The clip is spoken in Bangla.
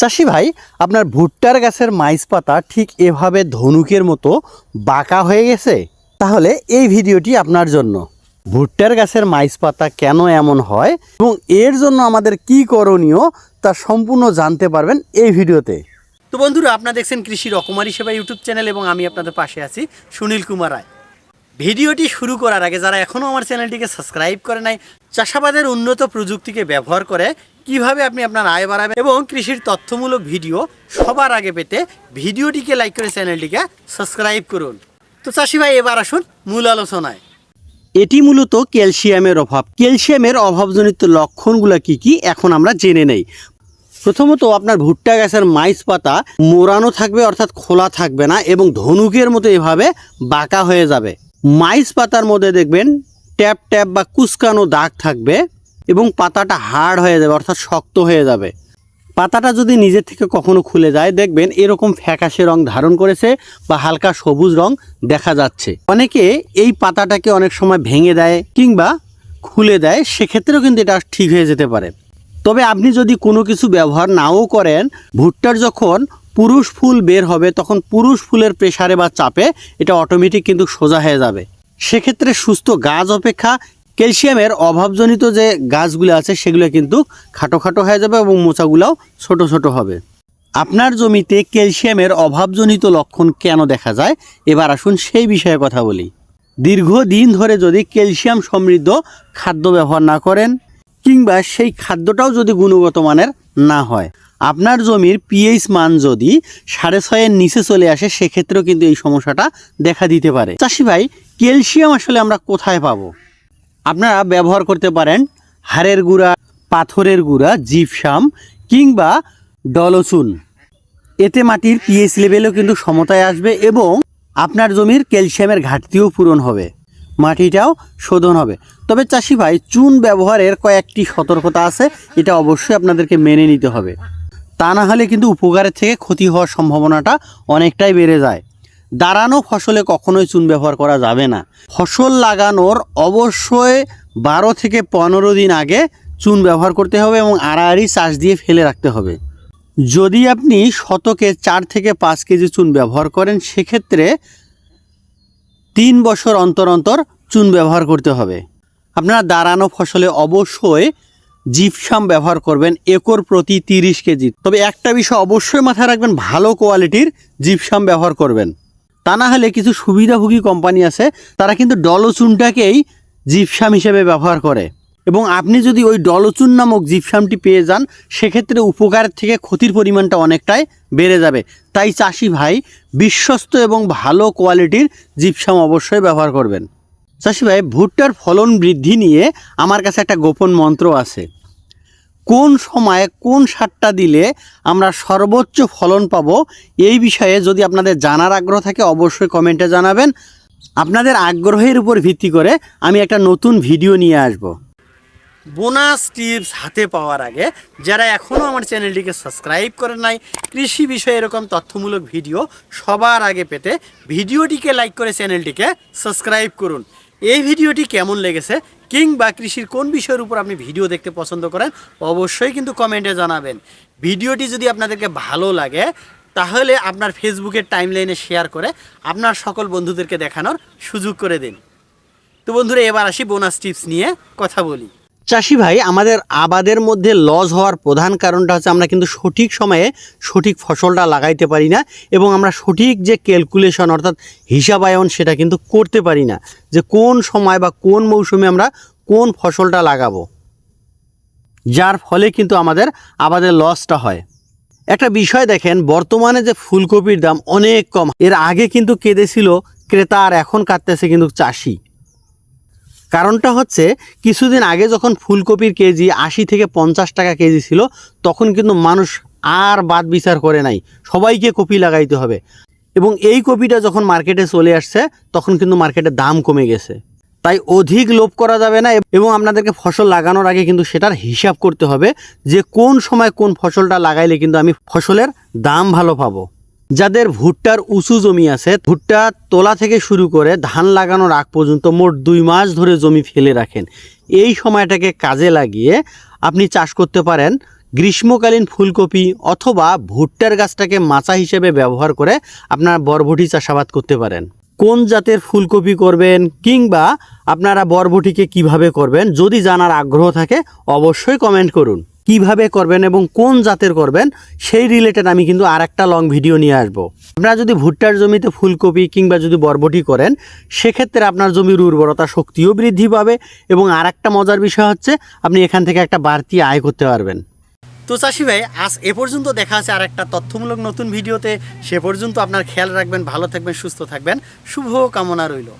চাষি ভাই, আপনার ভুট্টার গাছের মাইজ পাতা ঠিক এভাবে ধনুকের মতো বাঁকা হয়ে গেছে? তাহলে এই ভিডিওটি আপনার জন্য। ভুট্টার গাছের মাইজ পাতা কেন এমন হয় এবং এর জন্য আমাদের কি করণীয় তা সম্পূর্ণ জানতে পারবেন এই ভিডিওতে। তো বন্ধুরা, আপনারা দেখছেন কৃষি রকমারি সেবা ইউটিউব চ্যানেল এবং আমি আপনাদের পাশে আছি সুনীল কুমার রায়। ভিডিওটি শুরু করার আগে যারা এখনও আমার চ্যানেলটিকে সাবস্ক্রাইব করে নাই, চাষাবাদের উন্নত প্রযুক্তিকে ব্যবহার করে কীভাবে আপনি আপনার আয় বাড়াবেন এবং কৃষির তথ্যমূলক ভিডিও সবার আগে পেতে ভিডিওটিকে লাইক করে চ্যানেলটিকে সাবস্ক্রাইব করুন। তো চাষি ভাই, এবার আসুন মূল আলোচনায়। এটি মূলত ক্যালসিয়ামের অভাব। ক্যালসিয়ামের অভাবজনিত লক্ষণগুলো কি কি, এখন আমরা জেনে নেই। প্রথমত, আপনার ভুট্টা গাছের মাইস পাতা মোড়ানো থাকবে, অর্থাৎ খোলা থাকবে না এবং ধনুকের মতো এভাবে বাঁকা হয়ে যাবে। মাইস পাতার মধ্যে দেখবেন ট্যাপ ট্যাপ বা কুচকানো দাগ থাকবে। এবং পাতাটা হার্ড হয়ে যাবে, অর্থাৎ শক্ত হয়ে যাবে। পাতাটা যদি নিজে থেকে কখনো খুলে যায়, দেখবেন এরকম ফ্যাকাশে রং ধারণ করেছে বা হালকা সবুজ রং দেখা যাচ্ছে। অনেকে এই পাতাটাকে অনেক সময় ভেঙে দেয় কিংবা খুলে দেয়, সেক্ষেত্রেও কিন্তু এটা ঠিক হয়ে যেতে পারে। তবে আপনি যদি কোনো কিছু ব্যবহার নাও করেন, ভুট্টার যখন পুরুষ ফুল বের হবে, তখন পুরুষ ফুলের প্রেসারে বা চাপে এটা অটোমেটিক কিন্তু সোজা হয়ে যাবে। সেক্ষেত্রে সুস্থ গাছ অপেক্ষা ক্যালসিয়ামের অভাবজনিত যে গাছগুলো আছে, সেগুলো কিন্তু খাটো খাটো হয়ে যাবে এবং মোচাগুলোও ছোট ছোট হবে। আপনার জমিতে ক্যালসিয়ামের অভাবজনিত লক্ষণ কেন দেখা যায়? এবার আসুন সেই বিষয়ে কথা বলি। দীর্ঘদিন ধরে যদি ক্যালসিয়াম সমৃদ্ধ খাদ্য ব্যবহার না করেন, কিংবা সেই খাদ্যটাও যদি গুণগত মানের না হয়, আপনার জমির পিএইচ মান যদি সাড়ে ছয়ের নিচে চলে আসে, সেক্ষেত্রেও কিন্তু এই সমস্যাটা দেখা দিতে পারে। চাষি ভাই, ক্যালসিয়াম আসলে আমরা কোথায় পাবো? আপনারা ব্যবহার করতে পারেন হাড়ের গুঁড়া, পাথরের গুঁড়া, জিপসাম কিংবা ডলচুন। এতে মাটির পিএইচ লেভেলও কিন্তু সমতায় আসবে এবং আপনার জমির ক্যালসিয়ামের ঘাটতিও পূরণ হবে। মাটিটাও শোধন হবে। তবে চাষি ভাই, চুন ব্যবহারের কয়েকটি সতর্কতা আছে, এটা অবশ্যই আপনাদেরকে মেনে নিতে হবে। তা না হলে কিন্তু উপকারের থেকে ক্ষতি হওয়ার সম্ভাবনাটা অনেকটাই বেড়ে যায়। দাঁড়ানো ফসলে কখনোই চুন ব্যবহার করা যাবে না। ফসল লাগানোর অবশ্যই বারো থেকে পনেরো দিন আগে চুন ব্যবহার করতে হবে এবং আড়াআড়ি চাষ দিয়ে ফেলে রাখতে হবে। যদি আপনি শতকে চার থেকে পাঁচ কেজি চুন ব্যবহার করেন, সেক্ষেত্রে তিন বছর অন্তর অন্তর চুন ব্যবহার করতে হবে। আপনারা দাঁড়ানো ফসলে অবশ্যই জিপসাম ব্যবহার করবেন, একর প্রতি তিরিশ কেজি। তবে একটা বিষয় অবশ্যই মাথায় রাখবেন, ভালো কোয়ালিটির জিপসাম ব্যবহার করবেন। তা না হলে কিছু সুবিধাভোগী কোম্পানি আছে, তারা কিন্তু ডলচুনটাকেই জিপসাম হিসেবে ব্যবহার করে। এবং আপনি যদি ওই ডলচুন নামক জিপসামটি পেয়ে যান, সেক্ষেত্রে উপকারের থেকে ক্ষতির পরিমাণটা অনেকটাই বেড়ে যাবে। তাই চাষি ভাই, বিশ্বস্ত এবং ভালো কোয়ালিটির জিপসাম অবশ্যই ব্যবহার করবেন। চাষি ভাই, ভুট্টার ফলন বৃদ্ধি নিয়ে আমার কাছে একটা গোপন মন্ত্র আছে। কোন সময়ে কোন সারটা দিলে আমরা সর্বোচ্চ ফলন পাবো, এই বিষয়ে যদি আপনাদের জানার আগ্রহ থাকে অবশ্যই কমেন্টে জানাবেন। আপনাদের আগ্রহের উপর ভিত্তি করে আমি একটা নতুন ভিডিও নিয়ে আসব। বোনাস টিপস হাতে পাওয়ার আগে, যারা এখনও আমার চ্যানেলটিকে সাবস্ক্রাইব করে নাই, কৃষি বিষয়ে এরকম তথ্যমূলক ভিডিও সবার আগে পেতে ভিডিওটিকে লাইক করে চ্যানেলটিকে সাবস্ক্রাইব করুন। এই ভিডিওটি কেমন লেগেছে কিংবা কৃষির কোন বিষয়ের উপর আপনি ভিডিও দেখতে পছন্দ করেন, অবশ্যই কিন্তু কমেন্টে জানাবেন। ভিডিওটি যদি আপনাদেরকে ভালো লাগে, তাহলে আপনার ফেসবুকের টাইমলাইনে শেয়ার করে আপনার সকল বন্ধুদেরকে দেখানোর সুযোগ করে দিন। তো বন্ধুরা, এবার আসি বোনাস টিপস নিয়ে কথা বলি। চাষি ভাই, আমাদের আবাদের মধ্যে লস হওয়ার প্রধান কারণটা হচ্ছে আমরা কিন্তু সঠিক সময়ে সঠিক ফসলটা লাগাইতে পারি না এবং আমরা সঠিক যে ক্যালকুলেশন অর্থাৎ হিসাবায়ন সেটা কিন্তু করতে পারি না। যে কোন সময় বা কোন মৌসুমে আমরা কোন ফসলটা লাগাবো। যার ফলে কিন্তু আমাদের আবাদের লসটা হয়। একটা বিষয় দেখেন, বর্তমানে যে ফুলকপির দাম অনেক কম। এর আগে কিন্তু কেঁদেছিল ক্রেতা আর এখন কাটতেছে কিন্তু চাষি। কারণটা হচ্ছে কিছুদিন আগে যখন ফুলকপির কেজি আশি থেকে পঞ্চাশ টাকা কেজি ছিল, তখন কিন্তু মানুষ আর বাদ বিচার করে নাই। সবাইকে কপি লাগাইতে হবে। এবং এই কপিটা যখন মার্কেটে চলে আসছে, তখন কিন্তু মার্কেটে দাম কমে গেছে। তাই অধিক লোভ করা যাবে না এবং আপনাদেরকে ফসল লাগানোর আগে কিন্তু সেটার হিসাব করতে হবে যে কোন সময় কোন ফসলটা লাগাইলে কিন্তু আমি ফসলের দাম ভালো পাবো। যাদের ভুট্টার উঁচু জমি আছে, ভুট্টা তোলা থেকে শুরু করে ধান লাগানোর আগ পর্যন্ত মোট দুই মাস ধরে জমি ফেলে রাখেন। এই সময়টাকে কাজে লাগিয়ে আপনি চাষ করতে পারেন গ্রীষ্মকালীন ফুলকপি অথবা ভুট্টার গাছটাকে মাচা হিসেবে ব্যবহার করে আপনারা বরবটি চাষাবাদ করতে পারেন। কোন জাতের ফুলকপি করবেন কিংবা আপনারা বরবটিকে কীভাবে করবেন যদি জানার আগ্রহ থাকে অবশ্যই কমেন্ট করুন। কীভাবে করবেন এবং কোন জাতের করবেন, সেই রিলেটেড আমি কিন্তু আর একটা লং ভিডিও নিয়ে আসব। আপনারা যদি ভুট্টার জমিতে ফুলকপি কিংবা যদি বরবটি করেন, সেক্ষেত্রে আপনার জমির উর্বরতা শক্তিও বৃদ্ধি পাবে এবং আর একটা মজার বিষয় হচ্ছে, আপনি এখান থেকে একটা বাড়তি আয় করতে পারবেন। তো চাষি ভাই, আজ এ পর্যন্ত দেখা আছে আর একটা তথ্যমূলক নতুন ভিডিওতে সে পর্যন্ত আপনার খেয়াল রাখবেন, ভালো থাকবেন, সুস্থ থাকবেন। শুভ কামনা রইল।